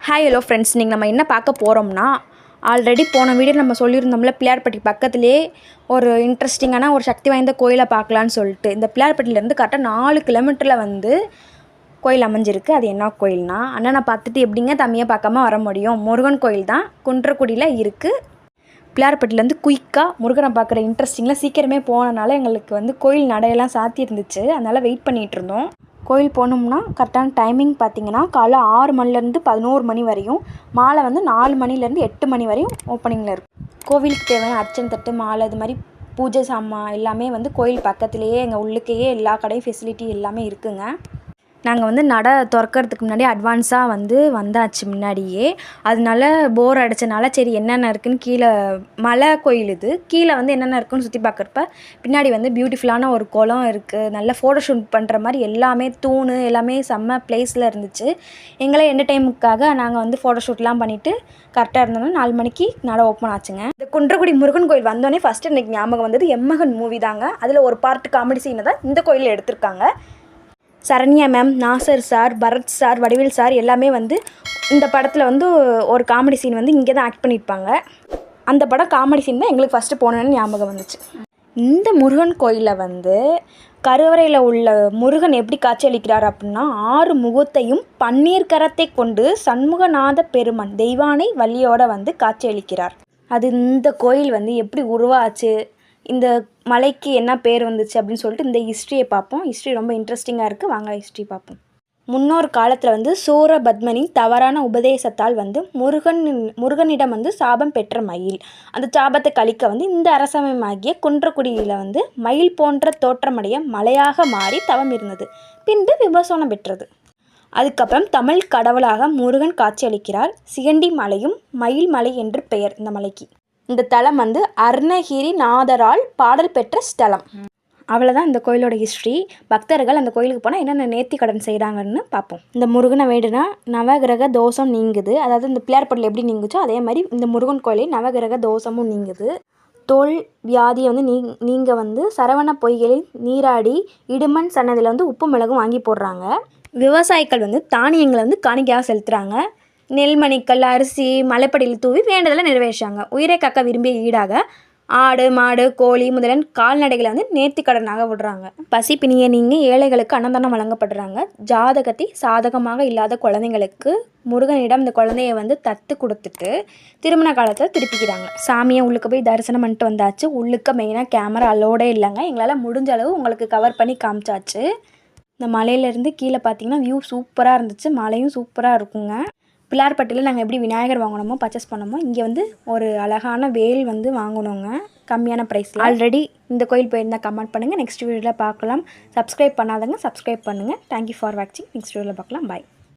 Hi hello friends நீங்கள் நம்ம என்ன பார்க்க போகிறோம்னா ஆல்ரெடி போன வீடியோ நம்ம சொல்லியிருந்தோம்ல பிள்ளையார்பட்டி பக்கத்துலேயே ஒரு இன்ட்ரெஸ்டிங்கான ஒரு சக்தி வாய்ந்த கோயிலை பார்க்கலான்னு சொல்லிட்டு. இந்த பிள்ளையார்பட்டியிலேருந்து கரெக்டாக நாலு கிலோமீட்டரில் வந்து கோயில் அமைஞ்சிருக்கு. அது என்ன கோயில்னா அண்ணனை பார்த்துட்டு எப்படிங்க தம்பியை பார்க்காம வர முடியும்? முருகன் கோயில் தான் குன்றக்குடியில் இருக்குது பிள்ளையார்பட்டிலேருந்து குயிக்காக முருகனை பார்க்குற இன்ட்ரெஸ்டிங்கில் சீக்கிரமே போனனால எங்களுக்கு வந்து கோயில் நடையெல்லாம் சாத்தி இருந்துச்சு அதனால் வெயிட் பண்ணிகிட்டு இருந்தோம். கோயில் போனோம்னா கரெக்டான டைமிங் பார்த்தீங்கன்னா காலைல ஆறு மணிலேருந்து பதினோரு மணி வரையும் மாலை வந்து நாலு மணிலேருந்து எட்டு மணி வரையும் ஓப்பனிங்கில் இருக்கும். கோவிலுக்கு தேவையான அர்ச்சனை தட்டு மாலை இது மாதிரி பூஜை சாமான் எல்லாமே வந்து கோயில் பக்கத்துலேயே எங்கள் உள்ளுக்கையே எல்லா கடையும் ஃபெசிலிட்டி எல்லாமே இருக்குங்க. நாங்கள் வந்து நடை திறக்கறதுக்கு முன்னாடி அட்வான்ஸாக வந்து வந்தாச்சு முன்னாடியே. அதனால போர் அடித்தனால சரி என்னென்ன இருக்குன்னு கீழே மலை கோயில் இது. கீழே வந்து என்னென்ன இருக்குன்னு சுற்றி பார்க்குறப்ப பின்னாடி வந்து பியூட்டிஃபுல்லான ஒரு குளம் இருக்குது நல்ல ஃபோட்டோ ஷூட் பண்ணுற மாதிரி எல்லாமே தூணு எல்லாமே செம்ம பிளேஸில் இருந்துச்சு. எங்களை என்டர்டைமுக்காக நாங்கள் வந்து ஃபோட்டோ ஷூட்லாம் பண்ணிவிட்டு கரெக்டாக இருந்தோம்னா நாலு மணிக்கு நடை ஓப்பன் ஆச்சுங்க. இந்த குன்றக்குடி முருகன் கோயில் வந்தோடனே ஃபஸ்ட்டு எனக்கு ஞாபகம் வந்தது எம்மகன் மூவி தாங்க. அதில் ஒரு பார்ட் காமெடி சீனை தான் இந்த கோயிலில் எடுத்திருக்காங்க. Saranya ma'am Nassar sir Bharath sir வடிவில் சார் எல்லாமே வந்து இந்த படத்தில் வந்து ஒரு காமெடி சீன் வந்து இங்கே தான் ஆக்ட் பண்ணியிருப்பாங்க அந்த படம் காமெடி சீன் தான் எங்களுக்கு ஃபஸ்ட்டு போனோன்னு ஞாபகம் வந்துச்சு. இந்த முருகன் கோயிலில் வந்து கருவறையில் உள்ள முருகன் எப்படி காட்சியளிக்கிறார் அப்படின்னா ஆறு முகத்தையும் பன்னீர் கரத்தை கொண்டு சண்முகநாத பெருமன் தெய்வானை வள்ளியோட வந்து காட்சியளிக்கிறார். அது இந்த கோயில் வந்து எப்படி உருவாச்சு இந்த மலைக்கு என்ன பேர் வந்துச்சு அப்படின்னு சொல்லிட்டு இந்த ஹிஸ்ட்ரியை பார்ப்போம். ஹிஸ்ட்ரி ரொம்ப இன்ட்ரெஸ்டிங்காக இருக்குது வாங்க ஹிஸ்ட்ரி பார்ப்போம். முன்னொரு காலத்தில் வந்து சூரபத்மனின் தவறான உபதேசத்தால் வந்து முருகன் முருகனிடம் வந்து சாபம் பெற்ற மயில். அந்த சாபத்தை கழிக்க வந்து இந்த அரசமயமாகிய குன்றக்குடியில் வந்து மயில் போன்ற தோற்றமடைய மலையாக மாறி தவம் இருந்தது. பின்பு விமர்சனம் பெற்றது. அதுக்கப்புறம் தமிழ் கடவுளாக முருகன் காட்சியளிக்கிறார். சிகண்டி மலையும் மயில் மலை என்று பெயர் இந்த மலைக்கு. இந்த தலம் வந்து அர்ணகிரி நாதரால் பாடல் பெற்ற ஸ்தலம். அவ்வளோதான் இந்த கோயிலோட ஹிஸ்ட்ரி பக்தர்கள் அந்த கோயிலுக்கு போனால் என்னென்ன நேர்த்தி கடன் செய்கிறாங்கன்னு பார்ப்போம். இந்த முருகனை வேண்டுனா நவகிரக தோஷம் நீங்குது. அதாவது இந்த பிள்ளையார்பட்டில் எப்படி நீங்குச்சோ அதே மாதிரி இந்த முருகன் கோயிலையும் நவகிரக தோஷமும் நீங்குது. தோல் வியாதியை வந்து நீ நீங்கள் வந்து சரவண பொய்களில் நீராடி இடுமண் சன்னதியில் வந்து உப்பு மிளகும் வாங்கி போடுறாங்க. விவசாயிகள் வந்து தானியங்களை வந்து காணிக்கையாக செலுத்துகிறாங்க நெல்மணிக்கல் அரிசி மலைப்படியில் தூவி வேண்டதில் நிறைவேற்றாங்க உயிரை காக்க விரும்பிய ஈடாக ஆடு மாடு கோழி முதலன் கால்நடைகளை வந்து நேர்த்தி கடனாக விடுறாங்க. பசி பிணியை நீங்க ஏழைகளுக்கு அன்னதானம் வழங்கப்படுறாங்க. ஜாதகத்தை சாதகமாக இல்லாத குழந்தைங்களுக்கு முருகனிடம் இந்த குழந்தைய வந்து தத்து கொடுத்துட்டு திருமண காலத்தில் திருப்பிக்கிறாங்க. சாமியை உள்ளுக்கு போய் தரிசனம் பண்ணிட்டு வந்தாச்சு. உள்ளுக்க மெயினாக கேமரா அலோடே இல்லைங்க. எங்களால் முடிஞ்ச அளவு உங்களுக்கு கவர் பண்ணி காமிச்சாச்சு. இந்த மலையிலேருந்து கீழே பார்த்தீங்கன்னா வியூ சூப்பராக இருந்துச்சு. மலையும் சூப்பராக இருக்குங்க. பிள்ளார்பட்டியில் நாங்கள் எப்படி விநாயகர் வாங்கினோமோ பர்ச்சேஸ் பண்ணோமோ இங்கே வந்து ஒரு அழகான வேல் வந்து வாங்கினோங்க கம்மியான ப்ரைஸில் ஆல்ரெடி இந்த கோயில் போயிருந்தால் கமெண்ட் பண்ணுங்கள் நெக்ஸ்ட் வீடியோவில் பார்க்கலாம். சப்ஸ்கிரைப் பண்ணாதவங்க சப்ஸ்கிரைப் பண்ணுங்கள் தேங்க்யூ ஃபார் வாட்சிங் நெக்ஸ்ட் வீடியோவில் பார்க்கலாம். பாய்